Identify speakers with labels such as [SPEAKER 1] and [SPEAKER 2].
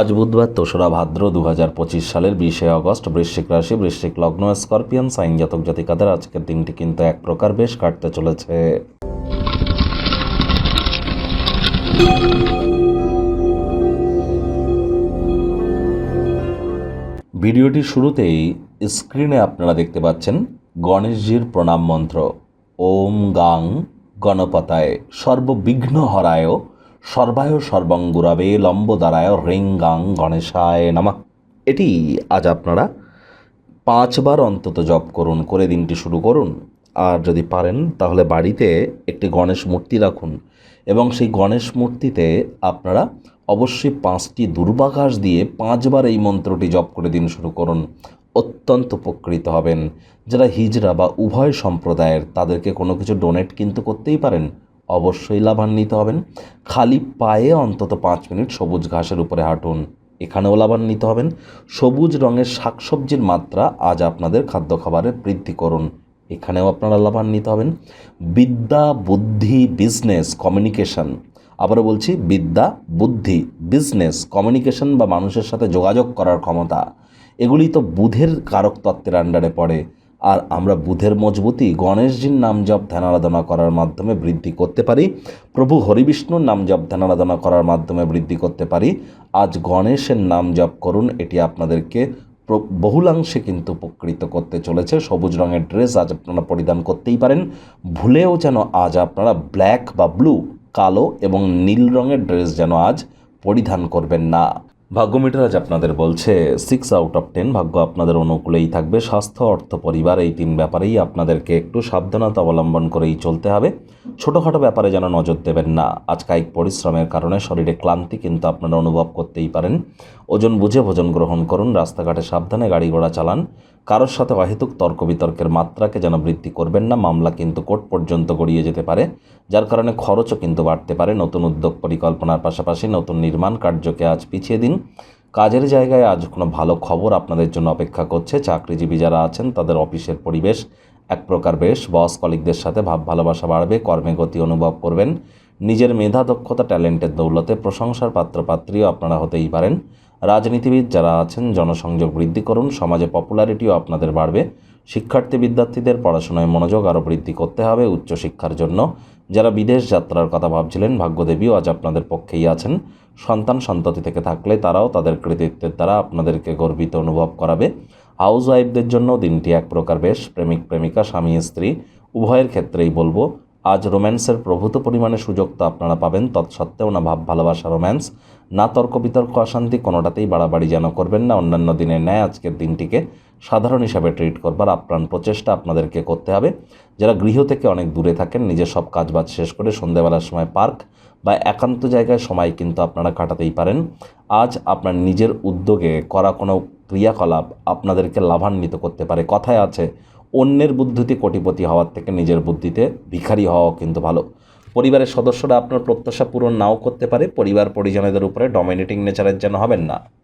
[SPEAKER 1] আজ বুধবার তেসরা ভাদ্র দু হাজার পঁচিশ সালের বিশে আগস্ট বৃশ্চিক রাশি, বৃশ্চিক লগ্ন, স্করপিয়ান, সাইন জাতক জাতিকাদের আজকের দিনটি কিন্তু এক প্রকার বেশ কাটতে চলেছে। ভিডিওটির শুরুতেই স্ক্রিনে আপনারা দেখতে পাচ্ছেন গণেশজির প্রণাম মন্ত্র। ওম গাং গণপতায় সর্ববিঘ্ন হরায় সর্বায় সর্বঙ্গুরাবে লম্বদারায় রিং গাং গণেশায় নামা। এটি আজ আপনারা পাঁচবার অন্তত জপ করুন, করে দিনটি শুরু করুন। আর যদি পারেন, তাহলে বাড়িতে একটি গণেশ মূর্তি রাখুন। এবং সেই গণেশ মূর্তিতে আপনারা অবশ্যই পাঁচটি দুর্বাঘাস দিয়ে পাঁচবার এই মন্ত্রটি জপ করে দিন শুরু করুন। অত্যন্ত উপকৃত হবেন। যারা হিজরা বা উভয় সম্প্রদায়ের, তাদেরকে কোনো কিছু ডোনেট কিন্তু করতেই পারেন। অবশ্যই লাভান্বিত হবেন। খালি পায়ে অন্তত পাঁচ মিনিট সবুজ ঘাসের উপরে হাঁটুন। এখানেও লাভান্বিত হবেন। সবুজ রঙের শাকসবজির মাত্রা আজ আপনাদের খাদ্য খাবারে বৃদ্ধি করুন। এখানেও আপনারা লাভান্বিত হবেন। বিদ্যা বুদ্ধি বিজনেস কমিউনিকেশন। আবারও বলছি, বিদ্যা বুদ্ধি বিজনেস কমিউনিকেশন বা মানুষের সাথে যোগাযোগ করার ক্ষমতা। এগুলি তো বুধের কারক তত্ত্বের আন্ডারে পড়ে। আর আমরা বুধের মজবুতি গণেশজির নাম জপ ধ্যান আরাধনা করার মাধ্যমে বৃদ্ধি করতে পারি, প্রভু হরিবিষ্ণুর নাম জপ ধ্যান আরাধনা করার মাধ্যমে বৃদ্ধি করতে পারি। আজ গণেশের নাম জপ করুন, এটি আপনাদেরকে বহুলাংশে কিন্তু উপকৃত করতে চলেছে। সবুজ রঙের ড্রেস আজ আপনারা পরিধান করতেই পারেন। ভুলেও যেন আজ আপনারা ব্ল্যাক বা ব্লু, কালো এবং নীল রঙের ড্রেস যেন আজ পরিধান করবেন না। ভাগ্যমিটার আজ আপনাদের বলছে সিক্স আউট অফ টেন ভাগ্য আপনাদের অনুকূলেই থাকবে। স্বাস্থ্য, অর্থ, পরিবার, এই তিন ব্যাপারেই আপনাদেরকে একটু সাবধানতা অবলম্বন করেই চলতে হবে। ছোটোখাটো ব্যাপারে যেন নজর দেবেন না। আজ কায়িক পরিশ্রমের কারণে শরীরে ক্লান্তি কিন্তু আপনারা অনুভব করতেই পারেন। ওজন বুঝে ভোজন গ্রহণ করুন, রাস্তাঘাটে সাবধানে গাড়ি ঘোড়া চালান। কারোর সাথে অহেতুক তর্ক বিতর্কের মাত্রাকে যেন বৃদ্ধি করবেন না, মামলা কিন্তু কোর্ট পর্যন্ত গড়িয়ে যেতে পারে। যার কারণে খরচও কিন্তু বাড়তে পারে। নতুন উদ্যোগ পরিকল্পনার পাশাপাশি নতুন নির্মাণ কার্যকে আজ পিছিয়ে দিন। কাজের জায়গায় আজ কোনো ভালো খবর আপনাদের জন্য অপেক্ষা করছে। চাকরিজীবী যারা আছেন, তাদের অফিসের পরিবেশ এক প্রকার বেশ। বস কলিকদের সাথে ভাব ভালোবাসা বাড়বে, কর্মে গতি অনুভব করবেন। নিজের মেধা, দক্ষতা, ট্যালেন্টের দৌলতে প্রশংসার পাত্রপাত্রীও আপনারা হতেই পারেন। রাজনীতিবিদ যারা আছেন, জনসংযোগ বৃদ্ধি করুন, সমাজে পপুলারিটিও আপনাদের বাড়বে। শিক্ষার্থী, বিদ্যার্থীদের পড়াশোনায় মনোযোগ আরও বৃদ্ধি করতে হবে উচ্চশিক্ষার জন্য। যারা বিদেশ যাত্রার কথা ভাবছিলেন, ভাগ্যদেবীও আজ আপনাদের পক্ষেই আছেন। সন্তান সন্ততি থেকে থাকলে তারাও তাদের কৃতিত্বের দ্বারা আপনাদেরকে গর্বিত অনুভব করাবে। হাউস ওয়াইফদের জন্য দিনটি এক প্রকার বেশ, প্রেমিক, প্রেমিকা, স্বামী, স্ত্রী, উভয়ের ক্ষেত্রেই বলব, আজ রোম্যান্সের প্রভূত পরিমাণে সুযোগ তো আপনারা পাবেন, তৎসত্ত্বেও না ভাব, ভালোবাসা, রোম্যান্স। না তর্ক বিতর্ক অশান্তি, কোনোটাতেই বাড়াবাড়ি যেন করবেন না। অন্যান্য দিনের ন্যায় আজকের দিনটিকে সাধারণ হিসাবে ট্রিট করবার আপ্রাণ প্রচেষ্টা আপনাদেরকে করতে হবে। যারা গৃহ থেকে অনেক দূরে থাকেন, নিজের সব কাজবাজ শেষ করে সন্ধ্যেবেলার সময় পার্ক বা একান্ত জায়গায় সময় কিন্তু আপনারা কাটাতেই পারেন। আজ আপনার নিজের উদ্যোগে করা কোনো ক্রিয়াকলাপ আপনাদেরকে লাভান্বিত করতে পারে। কথায় আছে, অন্যের বুদ্ধিতে কোটিপতি হওয়ার থেকে নিজের বুদ্ধিতে ভিখারি হওয়া কিন্তু ভালো। পরিবারের সদস্যরা আপনার প্রত্যাশা পূরণ নাও করতে পারে। পরিবার পরিজনদের উপরে ডমিনেটিং নেচারের যেন হবেন না।